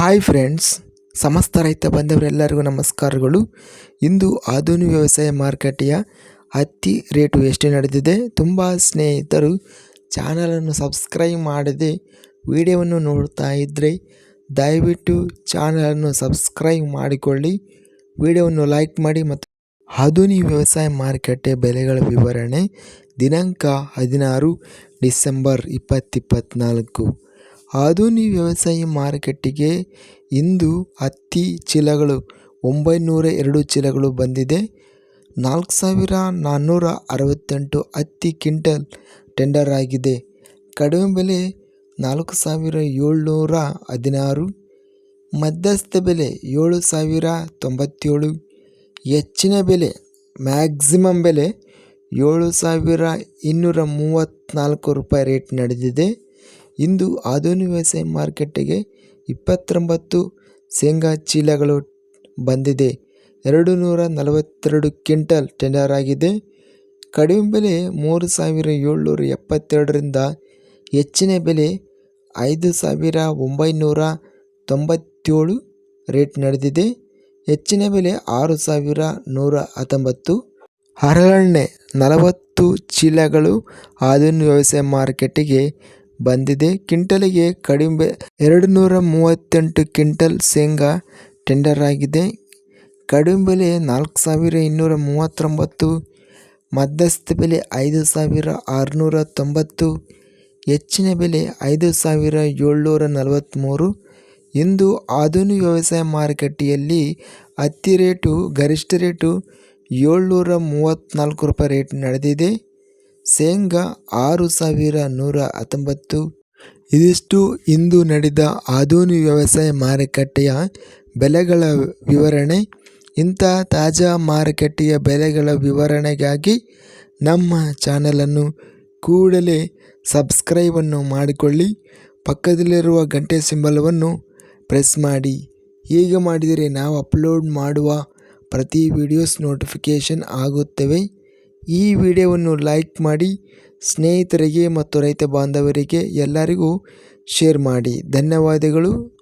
Hi friends ಸಮಸ್ತ ರೈತ ಬಂಧವರೆಲ್ಲರಿಗೂ ನಮಸ್ಕಾರಗಳು. ಇಂದು ಆಧುನಿಕ ವ್ಯವಸಾಯ ಮಾರುಕಟ್ಟೆಯ ಹತ್ತಿ ರೇಟು ಎಷ್ಟು ನಡೆದಿದೆ, ತುಂಬ ಸ್ನೇಹಿತರು ಚಾನಲನ್ನು ಸಬ್ಸ್ಕ್ರೈಬ್ ಮಾಡದೆ ವಿಡಿಯೋವನ್ನು ನೋಡ್ತಾ ಇದ್ದರೆ ದಯವಿಟ್ಟು ಚಾನಲನ್ನು ಸಬ್ಸ್ಕ್ರೈಬ್ ಮಾಡಿಕೊಳ್ಳಿ, ವಿಡಿಯೋವನ್ನು ಲೈಕ್ ಮಾಡಿ ಮತ್ತು ಆಧುನಿಕ ವ್ಯವಸಾಯ ಮಾರುಕಟ್ಟೆ ಬೆಲೆಗಳ ವಿವರಣೆ ದಿನಾಂಕ ಹದಿನಾರು ಡಿಸೆಂಬರ್ ಇಪ್ಪತ್ತಿಪ್ಪತ್ನಾಲ್ಕು ಆಧುನಿಕ ವ್ಯವಸಾಯ ಮಾರುಕಟ್ಟೆಗೆ ಇಂದು ಹತ್ತಿ ಚೀಲಗಳು ಒಂಬೈನೂರ ಎರಡು ಚೀಲಗಳು ಬಂದಿದೆ. ನಾಲ್ಕು ಸಾವಿರ ನಾನ್ನೂರ ಅರವತ್ತೆಂಟು ಹತ್ತಿ ಕ್ವಿಂಟಲ್ ಟೆಂಡರ್ ಆಗಿದೆ. ಕಡಿಮೆ ಬೆಲೆ ನಾಲ್ಕು ಸಾವಿರ ಏಳ್ನೂರ ಹದಿನಾರು, ಮಧ್ಯಸ್ಥ ಬೆಲೆ ಏಳು ಸಾವಿರ ತೊಂಬತ್ತೇಳು, ಹೆಚ್ಚಿನ ಬೆಲೆ ಮ್ಯಾಕ್ಸಿಮಮ್ ಬೆಲೆ ಏಳು ಸಾವಿರ ಇನ್ನೂರ ಮೂವತ್ತ್ನಾಲ್ಕು ರೂಪಾಯಿ ರೇಟ್ ನಡೆದಿದೆ. ಇಂದು ಆಧುನಿಕ ವ್ಯವಸಾಯ ಮಾರುಕಟ್ಟೆಗೆ ಇಪ್ಪತ್ತೊಂಬತ್ತು ಶೇಂಗಾ ಚೀಲಗಳು ಬಂದಿದೆ. ಎರಡು ನೂರ ನಲವತ್ತೆರಡು ಕ್ವಿಂಟಲ್ ಟೆಂಡರ್ ಆಗಿದೆ. ಕಡಿಮೆ ಬೆಲೆ ಮೂರು ಸಾವಿರ ಏಳ್ನೂರ ಎಪ್ಪತ್ತೆರಡರಿಂದ ಹೆಚ್ಚಿನ ಬೆಲೆ ಐದು ಸಾವಿರ ಒಂಬೈನೂರ ತೊಂಬತ್ತೇಳು ರೇಟ್ ನಡೆದಿದೆ. ಹೆಚ್ಚಿನ ಬೆಲೆ ಆರು ಸಾವಿರ ನೂರ ಹತ್ತೊಂಬತ್ತು. ಹರಳೆಣ್ಣೆ ನಲವತ್ತು ಚೀಲಗಳು ಆಧುನಿಕ ವ್ಯವಸಾಯ ಮಾರುಕಟ್ಟೆಗೆ ಬಂದಿದೆ. ಕ್ವಿಂಟಲಿಗೆ ಕಡಿಮೆ ಎರಡು ನೂರ ಮೂವತ್ತೆಂಟು ಕ್ವಿಂಟಲ್ ಶೇಂಗಾ ಟೆಂಡರ್ ಆಗಿದೆ. ಕಡಿಮೆ ಬೆಲೆ ನಾಲ್ಕು ಸಾವಿರ ಇನ್ನೂರ ಮೂವತ್ತೊಂಬತ್ತು ಮಧ್ಯಸ್ಥ ಬೆಲೆ ಐದು ಸಾವಿರ ಆರುನೂರ ತೊಂಬತ್ತು ಹೆಚ್ಚಿನ ಬೆಲೆ ಐದು ಸಾವಿರ ಏಳ್ನೂರ ನಲವತ್ತ್ಮೂರು ಇಂದು ಆಧುನಿಕ ವ್ಯವಸಾಯ ಮಾರುಕಟ್ಟೆಯಲ್ಲಿ ಹತ್ತಿ ರೇಟು, ಗರಿಷ್ಠ ರೇಟು ಏಳ್ನೂರ ಮೂವತ್ತ್ನಾಲ್ಕು ರೂಪಾಯಿ ರೇಟ್ ನಡೆದಿದೆ. ಶೇಂಗಾ ಆರು ಸಾವಿರ ನೂರ ಹತ್ತೊಂಬತ್ತು. ಇದಿಷ್ಟು ಇಂದು ನಡೆದ ಆಧುನಿಕ ವ್ಯವಸಾಯ ಮಾರುಕಟ್ಟೆಯ ಬೆಲೆಗಳ ವಿವರಣೆ. ಇಂಥ ತಾಜಾ ಮಾರುಕಟ್ಟೆಯ ಬೆಲೆಗಳ ವಿವರಣೆಗಾಗಿ ನಮ್ಮ ಚಾನಲನ್ನು ಕೂಡಲೇ ಸಬ್ಸ್ಕ್ರೈಬನ್ನು ಮಾಡಿಕೊಳ್ಳಿ. ಪಕ್ಕದಲ್ಲಿರುವ ಗಂಟೆ ಸಿಂಬಲವನ್ನು ಪ್ರೆಸ್ ಮಾಡಿ. ಹೀಗೆ ಮಾಡಿದರೆ ನಾವು ಅಪ್ಲೋಡ್ ಮಾಡುವ ಪ್ರತಿ ವಿಡಿಯೋಸ್ ನೋಟಿಫಿಕೇಷನ್ ಆಗುತ್ತವೆ. ಈ ವಿಡಿಯೋವನ್ನು ಲೈಕ್ ಮಾಡಿ ಸ್ನೇಹಿತರಿಗೆ ಮತ್ತು ರೈತ ಬಾಂಧವರಿಗೆ ಎಲ್ಲರಿಗೂ ಶೇರ್ ಮಾಡಿ. ಧನ್ಯವಾದಗಳು.